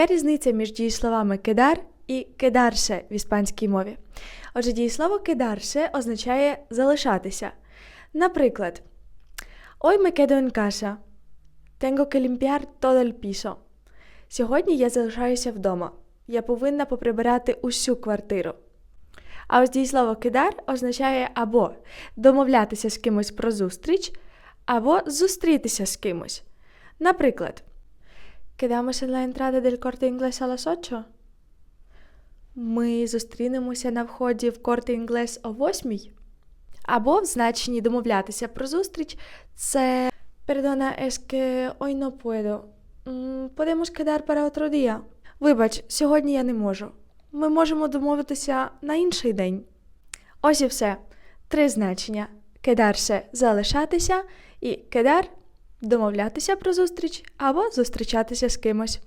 Яка різниця між дієсловами кедар і кедарше в іспанській мові? Отже, дієслово кедарше означає залишатися. Наприклад, Hoy me quedo en. Tengo que limpiar todo el piso. Сьогодні я залишаюся вдома. Я повинна поприбирати усю квартиру. А ось дієслово кидар означає або домовлятися з кимось про зустріч, або зустрітися з кимось. Наприклад, Quedamos en la entrada del corte inglés a las 8. Ми зустрінемося на вході в корте інглес о 8. Або в значенні домовлятися про зустріч це Perdona, es que hoy no puedo. Podemos quedar para otro día. Вибач, сьогодні я не можу. Ми можемо домовитися на інший день. Ось і все. Три значення: кедарше залишатися і кедар домовлятися про зустріч або зустрічатися з кимось.